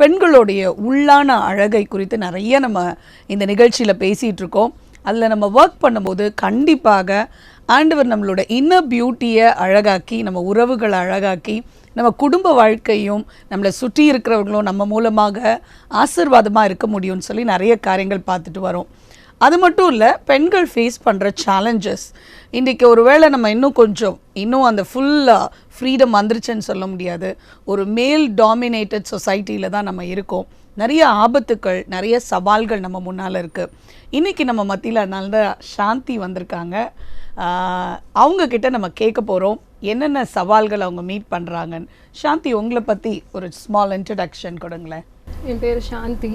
பெண்களுடைய உள்ளான அழகை குறித்து நிறைய நம்ம இந்த நிகழ்ச்சியில் பேசிகிட்டு இருக்கோம். அதில் நம்ம ஒர்க் பண்ணும்போது கண்டிப்பாக ஆண்டவர் நம்மளோட இன்னர் பியூட்டியை அழகாக்கி நம்ம உறவுகளை அழகாக்கி நம்ம குடும்ப வாழ்க்கையும் நம்மளை சுற்றி இருக்கிறவங்களும் நம்ம மூலமாக ஆசீர்வாதமாக இருக்க முடியும்னு சொல்லி நிறைய காரியங்கள் பார்த்துட்டு வரோம். அது மட்டும் இல்லை பெண்கள் ஃபேஸ் பண்ணுற சேலஞ்சஸ் இன்றைக்கி ஒரு வேளை நம்ம இன்னும் கொஞ்சம் இன்னும் அந்த ஃபுல்லாக ஃப்ரீடம் வந்துருச்சுன்னு சொல்ல முடியாது. ஒரு மேல் டாமினேட்டட் சொசைட்டியில் தான் நம்ம இருக்கோம். நிறைய ஆபத்துக்கள் நிறைய சவால்கள் நம்ம முன்னால் இருக்குது இன்றைக்கி நம்ம மத்தியில் அதனால சாந்தி வந்திருக்காங்க. அவங்கக்கிட்ட அவங்க நம்ம கேட்க போகிறோம் என்னென்ன சவால்கள் அவங்க மீட் பண்ணுறாங்கன்னு சாந்தி உங்களை பற்றி ஒரு ஸ்மால் இன்ட்ரடக்ஷன் கொடுங்களேன். என் பேர் சாந்தி.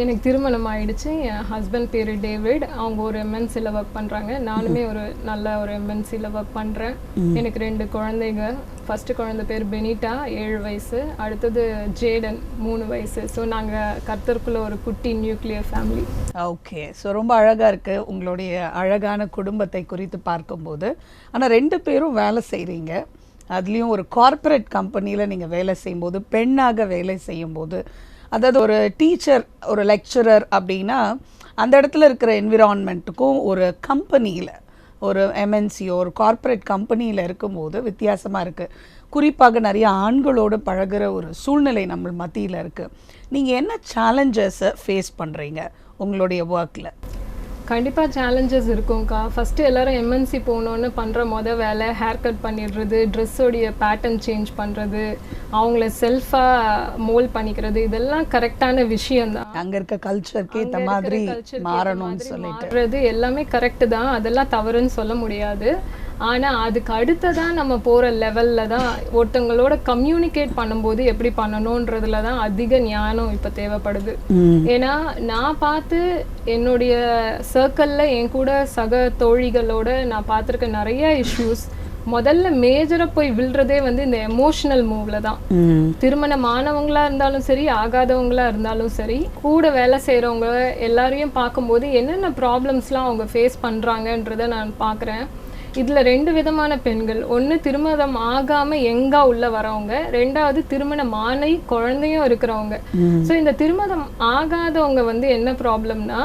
எனக்கு திருமணம் ஆயிடுச்சு என் ஹஸ்பண்ட் பேர் டேவிட். அவங்க ஒரு எம்என்சியில் ஒர்க் பண்ணுறாங்க நானுமே ஒரு நல்ல ஒரு எம்என்சியில் ஒர்க் பண்ணுறேன் எனக்கு ரெண்டு குழந்தைங்க. ஃபர்ஸ்ட் குழந்தை பேர் பெனிட்டா ஏழு வயசு. அடுத்தது ஜேடன் மூணு வயசு. ஸோ நாங்கள் கர்த்தருக்குள்ள ஒரு குட்டி நியூக்ளியர் ஃபேமிலி ஓகே ஸோ ரொம்ப அழகாக இருக்குது உங்களுடைய அழகான குடும்பத்தை குறித்து பார்க்கும்போது. ஆனால் ரெண்டு பேரும் வேலை செய்கிறீங்க அதுலேயும் ஒரு கார்ப்பரேட் கம்பெனியில் நீங்கள் வேலை செய்யும்போது பெண்ணாக வேலை செய்யும்போது அதாவது ஒரு டீச்சர் ஒரு லெக்சரர் அப்படின்னா அந்த இடத்துல இருக்கிற என்விரான்மெண்ட்டுக்கும் ஒரு கம்பெனியில் ஒரு எம்என்சியோ ஒரு கார்ப்பரேட் கம்பெனியில் இருக்கும்போது வித்தியாசமாக இருக்குது குறிப்பாக நிறைய ஆண்களோடு பழகுற ஒரு சூழ்நிலை நம்ம மத்தியில் இருக்குது நீங்கள் என்ன சேலஞ்சஸை ஃபேஸ் பண்ணுறீங்க உங்களுடைய ஒர்க்கில் கண்டிப்பாக சேலஞ்சஸ் இருக்கும்க்கா. ஃபஸ்ட்டு எல்லாரும் எம்என்சி போகணுன்னு பண்ணுற மொதல் வேலை ஹேர் கட் பண்ணிடுறது ட்ரெஸ்ஸோடைய பேட்டர்ன் சேஞ்ச் பண்ணுறது அவங்கள செல்ஃபாக மோல் பண்ணிக்கிறது இதெல்லாம் கரெக்டான விஷயம்தான். அங்கே இருக்க கல்ச்சருக்கு இந்த மாதிரி மாறணும்னு சொல்லிட்டு. எல்லாமே கரெக்டு தான். அதெல்லாம் தவறுன்னு சொல்ல முடியாது. ஆனால் அதுக்கு அடுத்ததான் நம்ம போகிற லெவலில் தான் ஒருத்தங்களோட கம்யூனிகேட் பண்ணும்போது எப்படி பண்ணணுன்றதுல தான் அதிக ஞானம் இப்போ தேவைப்படுது. ஏன்னா நான் பார்த்து என்னுடைய சர்க்கிளில் என் கூட சக தோழிகளோட நான் பார்த்துருக்க நிறைய இஷ்யூஸ் முதல்ல மேஜராக போய் விழுறதே வந்து இந்த எமோஷனல் மூவ்ல தான். ம். திருமணமானவங்களா இருந்தாலும் சரி ஆகாதவங்களா இருந்தாலும் சரி கூட வேலை செய்கிறவங்க எல்லாரையும் பார்க்கும்போது என்னென்ன ப்ராப்ளம்ஸ்லாம் அவங்க ஃபேஸ் பண்ணுறாங்கன்றதை நான் பார்க்குறேன். இதில் ரெண்டு விதமான பெண்கள். ஒன்று திருமணம் ஆகாமல் எங்கா உள்ள வரவங்க. ரெண்டாவது திருமணம் ஆனை குழந்தையும் இருக்கிறவங்க. ஸோ இந்த திருமணம் ஆகாதவங்க வந்து என்ன ப்ராப்ளம்னா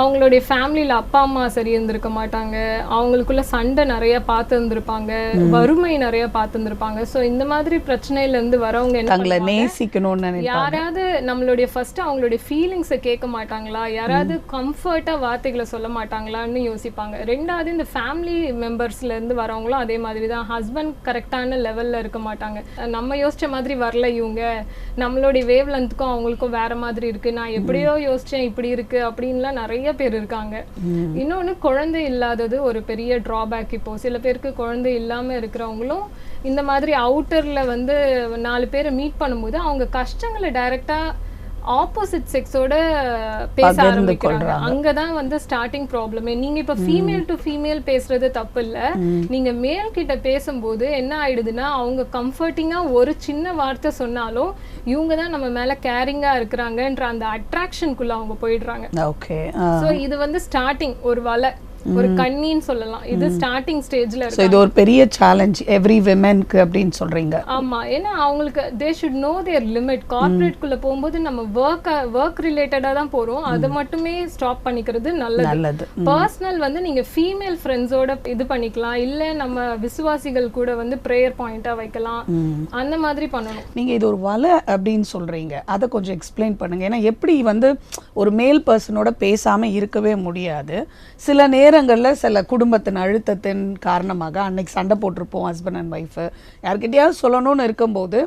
அவங்களுடைய ஃபேமிலியில் அப்பா அம்மா சரி இருந்திருக்க மாட்டாங்க. அவங்களுக்குள்ள சண்டை நிறைய பார்த்து இருந்திருப்பாங்க வறுமை நிறைய பார்த்து இருந்திருப்பாங்க ஸோ இந்த மாதிரி பிரச்சனையில இருந்து வரவங்க என்ன நேசிக்கணும்னு யாராவது நம்மளுடைய ஃபர்ஸ்ட் அவங்களுடைய ஃபீலிங்ஸை கேட்க மாட்டாங்களா? யாராவது கம்ஃபர்ட்டா வார்த்தைகளை சொல்ல மாட்டாங்களான்னு யோசிப்பாங்க. ரெண்டாவது இந்த ஃபேமிலி மெம்பர்ஸ்ல இருந்து வரவங்களும் அதே மாதிரி தான். ஹஸ்பண்ட் கரெக்டான லெவல்ல இருக்க மாட்டாங்க. நம்ம யோசிச்ச மாதிரி வரல இவங்க. நம்மளுடைய வேவ் லென்த்துக்கும் அவங்களுக்கும் வேற மாதிரி இருக்கு. நான் எப்படியோ யோசிச்சேன் இப்படி இருக்கு அப்படின்லாம் நிறைய பேர் இருக்காங்க. இன்னொன்னு குழந்தை இல்லாதது ஒரு பெரிய டிராபேக் இப்போ. சில பேருக்கு குழந்தை இல்லாம இருக்கிறவங்களும் இந்த மாதிரி அவுட்டர்ல வந்து நாலு பேரை மீட் பண்ணும்போது அவங்க கஷ்டங்களை டைரக்டா ஆப்போசிட் செக்ஸோட பேச ஆரம்பிக்கிறாங்க. அங்கதான் வந்து ஸ்டார்டிங் ப்ராப்ளமே நீங்க இப்ப ஃபீமேல் டு ஃபீமேல் பேசுறது தப்பு இல்ல நீங்க மேல் கிட்ட பேசும்போது என்ன ஆயிடுதுன்னா அவங்க கம்ஃபர்டிங்கா ஒரு சின்ன வார்த்தை சொன்னாலும் இவங்க தான் நம்ம மேல கேரிங்கா இருக்கிறாங்கன்ற அந்த அட்ராக்ஷனுக்குள்ள அவங்க போயிடுறாங்க. ஓகே சோ இது வந்து ஸ்டார்டிங் ஒரு வலை. ஒரு கண்ணின்னு சொல்லலாம். இது ஸ்டார்டிங் ஸ்டேஜ்ல இருக்கு இது ஒரு பெரிய சேலஞ்ச் எவ்ரி விமென்க்கு அப்படின்னு சொல்றீங்க. ஆமா. ஏன்னா அவங்களுக்கு they should know their limit corporate குள்ள போகும்போது நம்ம ஒர்க் ஒர்க் ரிலேட்டடா தான் போறோம். அதை மட்டுமே ஸ்டாப் பண்ணிக்கிறது நல்லது. நல்லது. பர்சனல் வந்து நீங்க ஃபீமேல் ஃப்ரெண்ட்ஸோட இது பண்ணிக்கலாம். இல்ல நம்ம விசுவாசிகள் கூட வந்து ப்ரேயர் பாயிண்டா வைக்கலாம். அந்த மாதிரி பண்ணணும். நீங்க இது ஒரு வலை அப்படின்னு சொல்றீங்க. அதை கொஞ்சம் எக்ஸ்பிளைன் பண்ணுங்க. ஏன்னா எப்படி வந்து ஒரு மேல் பர்சனோட பேசாம இருக்கவே முடியாது. சில நேரங்களில் சில குடும்பத்தின் அழுத்தத்தின் காரணமாக அன்னைக்கு சண்டை போட்டிருப்போம் ஹஸ்பண்ட் அண்ட் ஒய்ஃபு யார்கிட்டயாவது சொல்லணும்னு இருக்கும்போது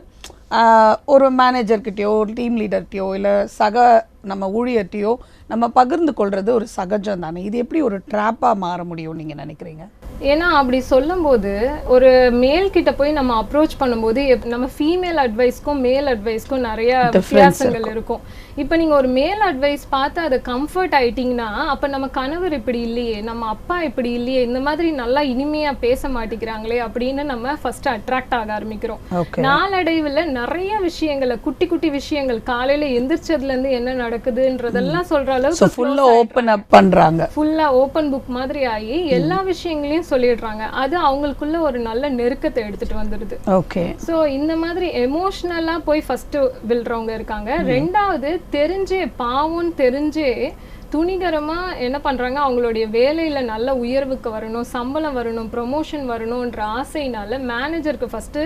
ஒரு மேனேஜர்கிட்டயோ ஒரு டீம் லீடர்கிட்டயோ இல்லை சக நம்ம ஊழியர்கிட்டயோ நம்ம பகிர்ந்து கொள்வது ஒரு சகஜம் தானே. இது எப்படி ஒரு ட்ராப்பாக மாற முடியும் நீங்கள் நினைக்கிறீங்க? ஏன்னா அப்படி சொல்லும்போது ஒரு மேல் கிட்ட போய் நம்ம அப்ரோச் பண்ணும்போது நம்ம ஃபீமேல் அட்வைஸ்க்கும் மேல் அட்வைஸ்க்கும் நிறைய வித்தியாசங்கள் இருக்கும். இப்போ நீங்க ஒரு மேல் அட்வைஸ் பார்த்து அதை கம்ஃபர்ட் ஆயிட்டீங்கன்னா அப்ப நம்ம கணவர் இப்படி இல்லையே நம்ம அப்பா இப்படி இல்லையே இந்த மாதிரி நல்லா இனிமையா பேச மாட்டேங்கிறாங்களே அப்படின்னு நம்ம ஃபர்ஸ்ட் அட்ராக்ட் ஆக ஆரம்பிக்கிறோம். நாளடைவுல நிறைய விஷயங்களை குட்டி குட்டி விஷயங்கள் காலையில எந்திரிச்சதுல இருந்து என்ன நடக்குதுன்றதெல்லாம் சொல்ற ஸோ அளவுக்கு ஃபுல்லாக ஓப்பன் அப் பண்றாங்க. ஃபுல்லா ஓப்பன் புக் மாதிரி ஆகி எல்லா விஷயங்களையும் சொல்லிடுறாங்க. அது அவங்களுக்குள்ள ஒரு நல்ல நெருக்கத்தை எடுத்துட்டு வந்துடுது. ஓகே ஸோ இந்த மாதிரி எமோஷ்னலாக போய் ஃபஸ்ட்டு விழுறவங்க இருக்காங்க. ரெண்டாவது தெரிஞ்சே பாவம்னு தெரிஞ்சே துணிகரமா என்ன பண்றாங்க? அவங்களுடைய வேலையில நல்ல உயர்வுக்கு வரணும் சம்பளம் வரணும் ப்ரொமோஷன் வரணுன்ற ஆசையினால மேனேஜருக்கு ஃபர்ஸ்ட்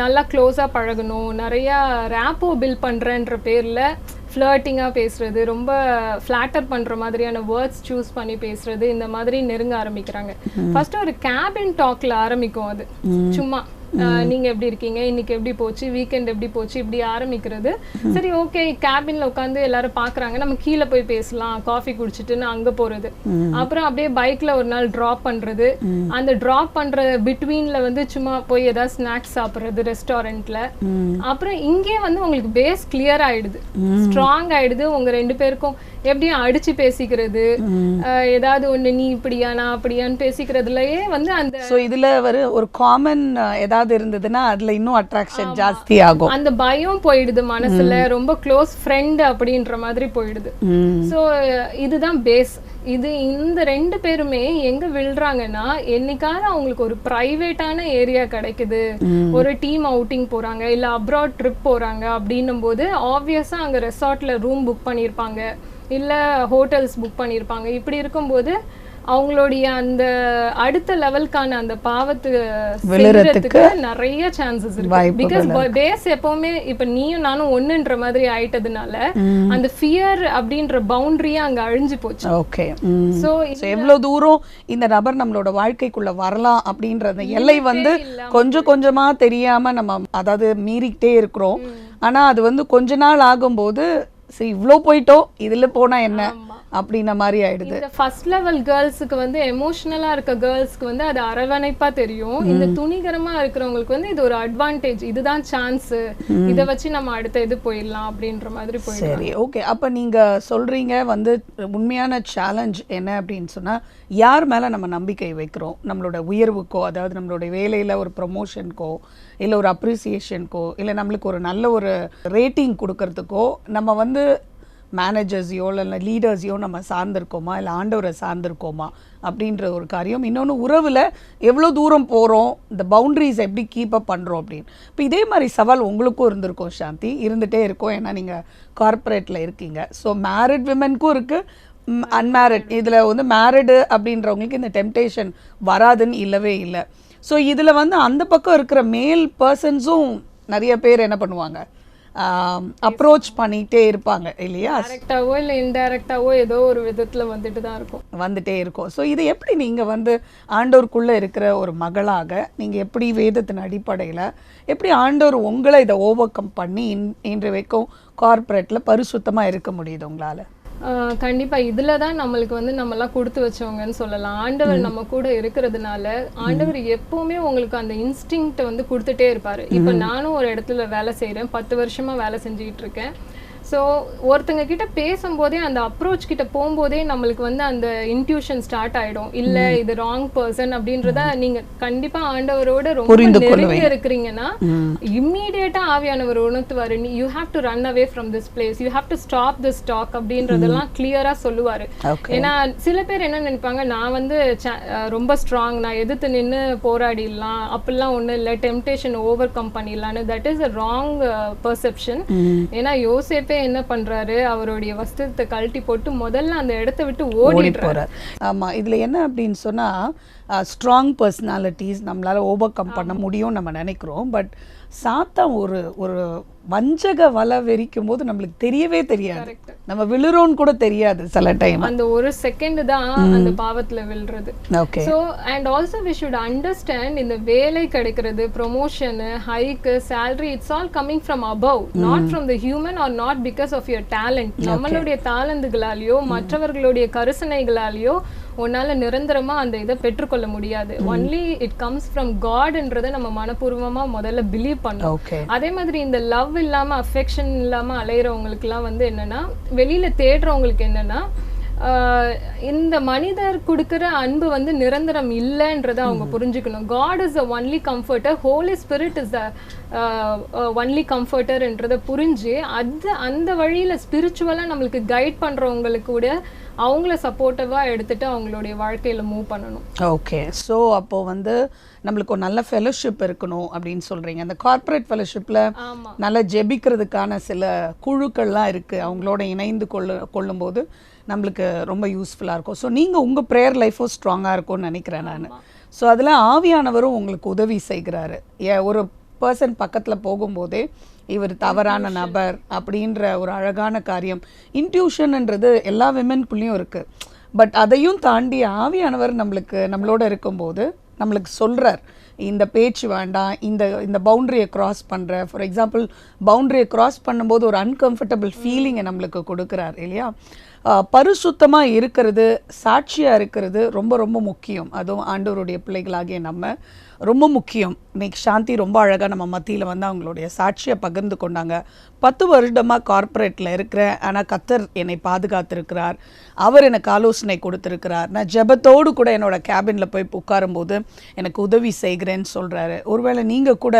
நல்லா க்ளோஸாக பழகணும். நிறையா ரேப்போ பில் பண்ணுறன்ற பேரில் ஃப்ளர்ட்டிங்காக பேசுறது ரொம்ப ஃப்ளாட்டர் பண்ணுற மாதிரியான வேர்ட்ஸ் சூஸ் பண்ணி பேசுறது இந்த மாதிரி நெருங்க ஆரம்பிக்கிறாங்க. ஃபர்ஸ்ட் ஒரு கேபின் டாக்ல ஆரம்பிக்கும் அது. சும்மா. நீங்க எப்படி இருக்கீங்க? இன்னைக்கு எப்படி போச்சு? வீக்கெண்ட் எப்படி போச்சு? இப்படி ஆரம்பிக்கிறது. சரி ஓகே கேபின்ல உட்காந்து எல்லாரும் பாக்குறாங்க நம்ம கீழே போய் பேசலாம். காஃபி குடிச்சிட்டுன்னு அங்க போறது. அப்புறம் அப்படியே பைக்ல ஒரு நாள் டிராப் பண்றது. அந்த டிராப் பண்ற பிட்வீன்ல வந்து சும்மா போய் ஏதாவது ஸ்நாக்ஸ் சாப்பிடுறது ரெஸ்டாரண்ட்ல அப்புறம் இங்கே வந்து உங்களுக்கு பேஸ் கிளியர் ஆயிடுது. ஸ்ட்ராங் ஆயிடுது. உங்க ரெண்டு பேருக்கும் எப்படியும் அடிச்சு பேசிக்கிறது. ஏதாவது ஒண்ணு நீ இப்படியா நான் அப்படியான்னு பேசிக்கிறதுலயே வந்து அந்த இதுல ஒரு காமன் ஏதாவது இருந்ததுன்னா அதுல இன்னும் அட்ராக்ஷன் ஜாஸ்தி ஆகும். அந்த பயம் போயிடுது மனசுல. ரொம்ப க்ளோஸ் ஃப்ரெண்ட் அப்படின்ற மாதிரி போயிடுது. ஸோ இதுதான் பேஸ் இது இந்த ரெண்டு பேருமே எங்க விழுறாங்கன்னா என்னைக்காவது அவங்களுக்கு ஒரு பிரைவேட்டான ஏரியா கிடைக்குது. ஒரு டீம் அவுட்டிங் போறாங்க இல்ல அப்ராட் ட்ரிப் போறாங்க அப்படின்னும் போது ஆப்வியஸா அங்க ரெசார்ட்ல ரூம் புக் பண்ணியிருப்பாங்க இல்ல ஹோட்டல்ஸ் புக் பண்ணியிருப்பாங்க இப்படி இருக்கும்போது அவங்களுடைய அந்த அடுத்த லெவலுக்கான அந்த பாவத்து விழுறதுக்கு நிறைய சான்சஸ் இருக்கு. பிகாஸ் பேஸ் எப்பவுமே இப்ப நீயும் நானும் ஒண்ணுன்ற மாதிரி ஆயிட்டதுனால அந்த ஃபியர் அப்படின்ற பவுண்டரியே அங்க அழிஞ்சு போச்சு. ஓகே சோ ஸோ எவ்வளோ தூரம் இந்த நபர் நம்மளோட வாழ்க்கைக்குள்ள வரலாம் அப்படின்ற அந்த எல்லை வந்து கொஞ்சம் கொஞ்சமா தெரியாம நம்ம அதாவது மீறிக்கிட்டே இருக்கிறோம். ஆனா அது வந்து கொஞ்ச நாள் ஆகும்போது சரி இவ்வளோ போயிட்டோம் இதுல போனா என்ன? அப்படின்ன மாதிரி ஆயிடுது. இந்த ஃபர்ஸ்ட் லெவல் கேர்ள்ஸுக்கு வந்து எமோஷனலா இருக்க கேர்ள்ஸ்க்கு வந்து அது அரவணைப்பா தெரியும். இந்த துணிகரமா இருக்கிறவங்களுக்கு வந்து இது ஒரு அட்வான்டேஜ் இதுதான் சான்ஸ் இத வச்சு நம்ம அடுத்த இது போயிடலாம் அப்படின்ற மாதிரி போயிடும் சரி ஓகே அப்ப நீங்க சொல்றீங்க வந்து உண்மையான சேலஞ்ச் என்ன அப்படின்னு சொன்னா யார் மேல நம்ம நம்பிக்கை வைக்கிறோம்? நம்மளோட உயர்வுக்கோ அதாவது நம்மளோட வேலையில ஒரு ப்ரொமோஷனுக்கோ இல்ல ஒரு அப்ரிசியேஷனுக்கோ இல்ல நம்மளுக்கு ஒரு நல்ல ஒரு ரேட்டிங் கொடுக்கறதுக்கோ நம்ம வந்து மேனேஜர்ஸையோ இல்லை லீடர்ஸையோ நம்ம சார்ந்திருக்கோமா? இல்லை ஆண்டவரை சார்ந்திருக்கோமா? அப்படின்ற ஒரு காரியம். இன்னொன்று உறவில் எவ்வளோ தூரம் போகிறோம் இந்த பவுண்ட்ரிஸ் எப்படி கீப் அப் பண்ணுறோம் அப்படின்னு. இப்போ இதே மாதிரி சவால் உங்களுக்கும் இருந்திருக்கும் சாந்தி. இருந்துகிட்டே இருக்கும். ஏன்னா நீங்கள் கார்ப்பரேட்டில் இருக்கீங்க. ஸோ மேரிட் விமென்க்கும் இருக்குது அன்மேரிட் இதில் வந்து மேரிடு அப்படின்றவங்களுக்கு இந்த டெம்டேஷன் வராதுன்னு இல்லவே இல்லை. ஸோ இதில் வந்து அந்த பக்கம் இருக்கிற மேல் பர்சன்ஸும் நிறைய பேர் என்ன பண்ணுவாங்க? அப்ரோச் பண்ணிகிட்டே இருப்பாங்க இல்லையா? டைரக்டாவோ இல்ல இன்டைரக்டாவோ ஏதோ ஒரு விதத்துல வந்துட்டு தான் இருக்கும். வந்துட்டே இருக்கும். ஸோ இது எப்படி நீங்கள் வந்து ஆண்டோருக்குள்ளே இருக்கிற ஒரு மகளாக நீங்கள் எப்படி வேதத்தின் அடிப்படையில் எப்படி ஆண்டவர் உங்களை இதை ஓவர் கம் பண்ணி இன் இன்று வரைக்கும் கார்ப்பரேட்டில் பரிசுத்தமாக இருக்க முடியுது உங்களால்? ஆஹ் கண்டிப்பா. இதுல தான் நம்மளுக்கு வந்து நம்ம எல்லாம் கொடுத்து வச்சவங்கன்னு சொல்லலாம். ஆண்டவர் நம்ம கூட இருக்கிறதுனால ஆண்டவர் எப்பவுமே உங்களுக்கு அந்த இன்ஸ்டிங்க்ட் வந்து கொடுத்துட்டே இருப்பாரு. இப்ப நானும் ஒரு இடத்துல வேலை செய்றேன். பத்து வருஷமா வேலை செஞ்சுக்கிட்டு இருக்கேன். ஸோ ஒருத்தங்க கிட்ட பேசும்போதே அந்த அப்ரோச் கிட்ட போகும்போதே நம்மளுக்கு வந்து அந்த இன்ட்யூஷன் ஸ்டார்ட் ஆயிடும். இல்ல இது ராங் பர்சன் அப்படின்றத நீங்க கண்டிப்பா ஆண்டவரோட ரொம்ப நெருங்கி இருக்கிறீங்கன்னா இம்மீடியட்டா ஆவியானவர் உணர்த்துவாரு. You have to run away from this place you have to stop this stock அப்படின்றதெல்லாம் கிளியரா சொல்லுவாரு. ஏன்னா சில பேர் என்ன நினைப்பாங்க நான் வந்து ரொம்ப ஸ்ட்ராங் நான் எதிர்த்து நின்னு போராடிடலாம். அப்படிலாம் ஒண்ணும் இல்லை. Temptation overcome பண்ணிடலான்னு that is a wrong perception ஏன்னா யோசேப்பே என்ன பண்றாரு? அவருடைய வஸ்திரத்தை கழட்டி போட்டு முதல்ல அந்த இடத்த விட்டு ஓடி போகிறார் ஆமாம் இதில் என்ன அப்படின்னு சொன்னால் ஸ்ட்ராங் பர்சனாலிட்டிஸ் நம்மளால் ஓவர் கம் பண்ண முடியும்னு நம்ம நினைக்கிறோம். பட் சாத்தான் ஒரு ஒரு வஞ்சக வலை வெறிக்கும் போது நம்மளுக்கு தெரியவே தெரியாது. நம்ம விழுறோன்னு கூட தெரியாது சில டைம் அந்த ஒரு செகண்ட் தான் அந்த பாவத்துல விழுறது. Okay so and also we should understand இந்த வேலை கிடைக்கிறது promotion hike salary it's all coming from above not from the human or not because of your talent நம்மளுடைய தாளந்துகளாலேயோ மற்றவர்களுடைய கருசனைகளாலேயோ உன்னால நிரந்தரமா அந்த இதை பெற்றுக்கொள்ள முடியாது. ஒன்லி இட் கம்ஸ் ஃப்ரம் காட்ன்றதை நம்ம மனப்பூர்வமா முதல்ல பிலீவ் பண்ணோம் அதே மாதிரி இந்த லவ் இல்லாம அஃபெக்ஷன் இல்லாம அலையிறவங்களுக்குலாம் வந்து என்னன்னா வெளியில தேடுறவங்களுக்கு என்னன்னா இந்த மனிதர் கொடுக்கிற அன்பு வந்து நிரந்தரம் இல்லைன்றதை அவங்க புரிஞ்சுக்கணும். God is the only comforter Holy Spirit is the only கம்ஃபர்டர்ன்றதை புரிஞ்சு அது அந்த வழியில் ஸ்பிரிச்சுவலாக நம்மளுக்கு கைட் பண்ணுறவங்களுக்கு கூட அவங்கள சப்போர்ட்டிவாக எடுத்துட்டு அவங்களுடைய வாழ்க்கையில் மூவ் பண்ணணும். ஓகே ஸோ அப்போ வந்து நம்மளுக்கு ஒரு நல்ல ஃபெலோஷிப் இருக்கணும் அப்படின்னு சொல்றீங்க. அந்த கார்ப்பரேட் ஃபெலோஷிப்பில் நல்லா ஜெபிக்கிறதுக்கான சில குழுக்கள்லாம் இருக்குது அவங்களோட இணைந்து கொள்ளு கொள்ளும்போது நம்மளுக்கு ரொம்ப யூஸ்ஃபுல்லாக இருக்கும். ஸோ நீங்கள் உங்கள் ப்ரேயர் லைஃபும் ஸ்ட்ராங்காக இருக்கும்னு நினைக்கிறேன் நான். ஸோ அதில் ஆவியானவரும் உங்களுக்கு உதவி செய்கிறாரு. ஏ ஒரு பர்சன் பக்கத்தில் போகும்போதே இவர் தவறான நபர் அப்படின்ற ஒரு அழகான காரியம். இன்ட்யூஷன்ன்றது எல்லா விமென்குள்ளேயும் இருக்குது பட் அதையும் தாண்டி ஆவியானவர் நம்மளுக்கு நம்மளோட இருக்கும்போது நம்மளுக்கு சொல்றார் இந்த பேச்சு வேண்டாம் இந்த இந்த பவுண்டரியை கிராஸ் பண்ற. ஃபார் எக்ஸாம்பிள் பவுண்டரியை கிராஸ் பண்ணும்போது ஒரு அன்கம்ஃபர்டபுள் ஃபீலிங்கை நம்மளுக்கு கொடுக்குறார் இல்லையா? ஆஹ் பரிசுத்தமா இருக்கிறது சாட்சியா இருக்கிறது ரொம்ப ரொம்ப முக்கியம். அதுவும் ஆண்டவருடைய பிள்ளைகளாகிய நம்ம. ரொம்ப முக்கியம். இன்னைக்கு சாந்தி ரொம்ப அழகாக நம்ம மத்தியில் வந்து அவங்களுடைய சாட்சியை பகிர்ந்து கொண்டாங்க. பத்து வருடமாக கார்ப்பரேட்டில் இருக்கிறேன். ஆனால் கத்தர் என்னை பாதுகாத்திருக்கிறார். அவர் எனக்கு ஆலோசனை கொடுத்துருக்கிறார். நான் ஜெபத்தோடு கூட என்னோட கேபினில் போய் உட்காரும்போது எனக்கு உதவி செய்கிறேன்னு சொல்கிறாரு ஒருவேளை நீங்கள் கூட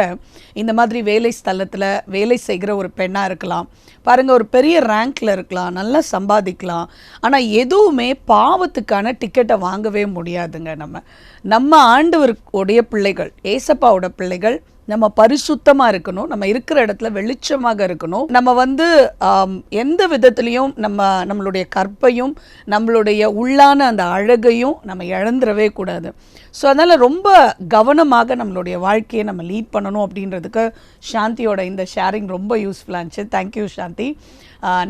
இந்த மாதிரி வேலை ஸ்தலத்தில் வேலை செய்கிற ஒரு பெண்ணாக இருக்கலாம். பாருங்கள் ஒரு பெரிய ரேங்க்ல இருக்கலாம். நல்லா சம்பாதிக்கலாம். ஆனால் எதுவுமே பாவத்துக்கான டிக்கெட்டை வாங்கவே முடியாதுங்க நம்ம. நம்ம ஆண்டவருடைய பிள்ளைகள் ஏசப்பாவோட பிள்ளைகள் நம்ம பரிசுத்தமாக இருக்கணும். நம்ம இருக்கிற இடத்துல வெளிச்சமாக இருக்கணும். நம்ம வந்து எந்த விதத்துலையும் நம்ம நம்மளுடைய கற்பையும் நம்மளுடைய உள்ளான அந்த அழகையும் நம்ம இழந்துடவே கூடாது. ஸோ அதனால் ரொம்ப கவனமாக நம்மளுடைய வாழ்க்கையை நம்ம லீட் பண்ணணும் அப்படின்றதுக்கு சாந்தியோட இந்த ஷேரிங் ரொம்ப யூஸ்ஃபுல்லாக இருந்துச்சு. தேங்க்யூ சாந்தி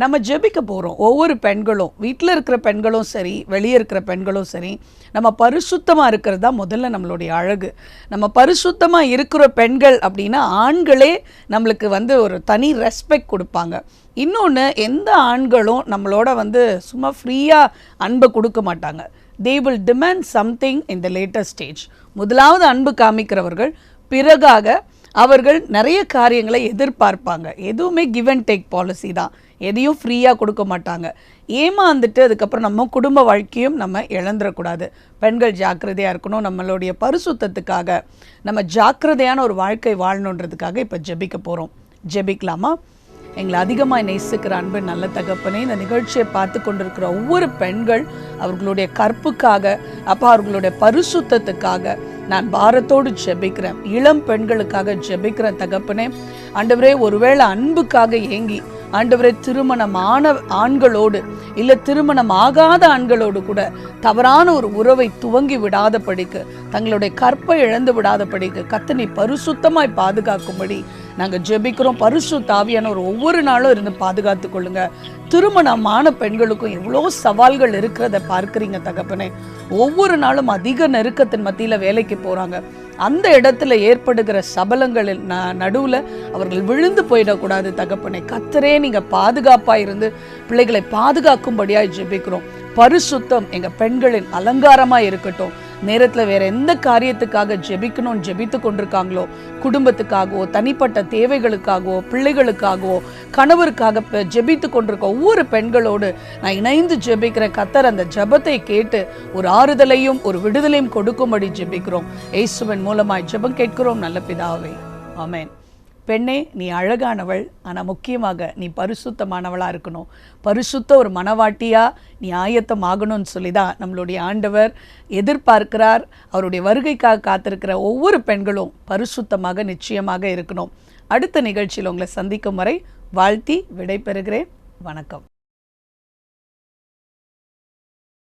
நம்ம ஜெபிக்க போகிறோம் ஒவ்வொரு பெண்களும் வீட்டில் இருக்கிற பெண்களும் சரி வெளியே இருக்கிற பெண்களும் சரி நம்ம பரிசுத்தமாக இருக்கிறது தான் முதல்ல நம்மளுடைய அழகு. நம்ம பரிசுத்தமாக இருக்கிற பெண்கள் அப்படின்னா ஆண்களே நம்மளுக்கு வந்து ஒரு தனி ரெஸ்பெக்ட் கொடுப்பாங்க. இன்னொன்று எந்த ஆண்களும் நம்மளோட வந்து சும்மா ஃப்ரீயாக அன்பை கொடுக்க மாட்டாங்க. They will demand something in the latest stage முதலாவது அன்பு காமிக்கிறவர்கள் பிறகாக அவர்கள் நிறைய காரியங்களை எதிர்பார்ப்பாங்க. எதுவுமே கிவ் அண்ட் டேக் பாலிசி தான். எதையும் ஃப்ரீயாக கொடுக்க மாட்டாங்க. ஏமாந்துட்டு அதுக்கப்புறம் நம்ம குடும்ப வாழ்க்கையும் நம்ம இழந்துடக்கூடாது பெண்கள் ஜாக்கிரதையாக இருக்கணும். நம்மளுடைய பரிசுத்தத்துக்காக நம்ம ஜாக்கிரதையான ஒரு வாழ்க்கை வாழணுன்றதுக்காக இப்போ ஜெபிக்க போகிறோம் ஜெபிக்கலாமா? எங்களை அதிகமாக நேசிக்கிற அன்பு நல்ல தகப்பனே இந்த நிகழ்ச்சியை பார்த்து கொண்டிருக்கிற ஒவ்வொரு பெண்கள் அவர்களுடைய கற்புக்காக அப்பா அவர்களுடைய பரிசுத்தத்துக்காக நான் பாரத்தோடு ஜெபிக்கிறேன். இளம் பெண்களுக்காக ஜெபிக்கிறேன் தகப்பனே. அண்டவரே ஒருவேளை அன்புக்காக ஏங்கி ஆண்டவரை திருமணமான ஆண்களோடு இல்லை திருமணம் ஆகாத ஆண்களோடு கூட தவறான ஒரு உறவை துவங்கி விடாத படிக்கு தங்களுடைய கற்பை இழந்து விடாத படிக்கு கத்தனை பரிசுத்தமாய் பாதுகாக்கும்படி நாங்கள் ஜெபிக்கிறோம். பரிசு தாவியானவர் ஒவ்வொரு நாளும் இருந்து பாதுகாத்து கொள்ளுங்க. திருமணமான பெண்களுக்கும் எவ்வளோ சவால்கள் இருக்கிறத பார்க்குறீங்க தகப்பனே. ஒவ்வொரு நாளும் அதிக நெருக்கத்தின் மத்தியில் வேலைக்கு போகிறாங்க அந்த இடத்துல ஏற்படுகிற சபலங்களில் ந நடுவில் அவர்கள் விழுந்து போயிடக்கூடாது தகப்பனை. கத்தரே நீங்கள் பாதுகாப்பாக இருந்து பிள்ளைகளை பாதுகாக்கும்படியாக ஜெபிக்கிறோம். பரிசுத்தம் எங்கள் பெண்களின் அலங்காரமாக இருக்கட்டும். நேரத்தில் வேற எந்த காரியத்துக்காக ஜெபிக்கணும்னு ஜெபித்து கொண்டிருக்காங்களோ குடும்பத்துக்காகவோ தனிப்பட்ட தேவைகளுக்காகவோ பிள்ளைகளுக்காகவோ கணவருக்காக ஜெபித்து கொண்டிருக்க ஒவ்வொரு பெண்களோடு நான் இணைந்து ஜெபிக்கிற கத்தர் அந்த ஜெபத்தை கேட்டு ஒரு ஆறுதலையும் ஒரு விடுதலையும் கொடுக்கும்படி ஜெபிக்கிறோம். ஏசுவன் மூலமாய் ஜெபம் கேட்கிறோம். நல்ல பிதாவை. ஆமேன். பெண்ணே நீ அழகானவள். ஆனால் முக்கியமாக நீ பரிசுத்தமானவளாக இருக்கணும். பரிசுத்த ஒரு மனவாட்டியாக நீ ஆயத்தம் ஆகணும்னு சொல்லி தான் நம்மளுடைய ஆண்டவர் எதிர்பார்க்கிறார். அவருடைய வருகைக்காக காத்திருக்கிற ஒவ்வொரு பெண்களும் பரிசுத்தமாக நிச்சயமாக இருக்கணும். அடுத்த நிகழ்ச்சியில் உங்களை சந்திக்கும் வரை வாழ்த்தி விடைபெறுகிறேன். வணக்கம்.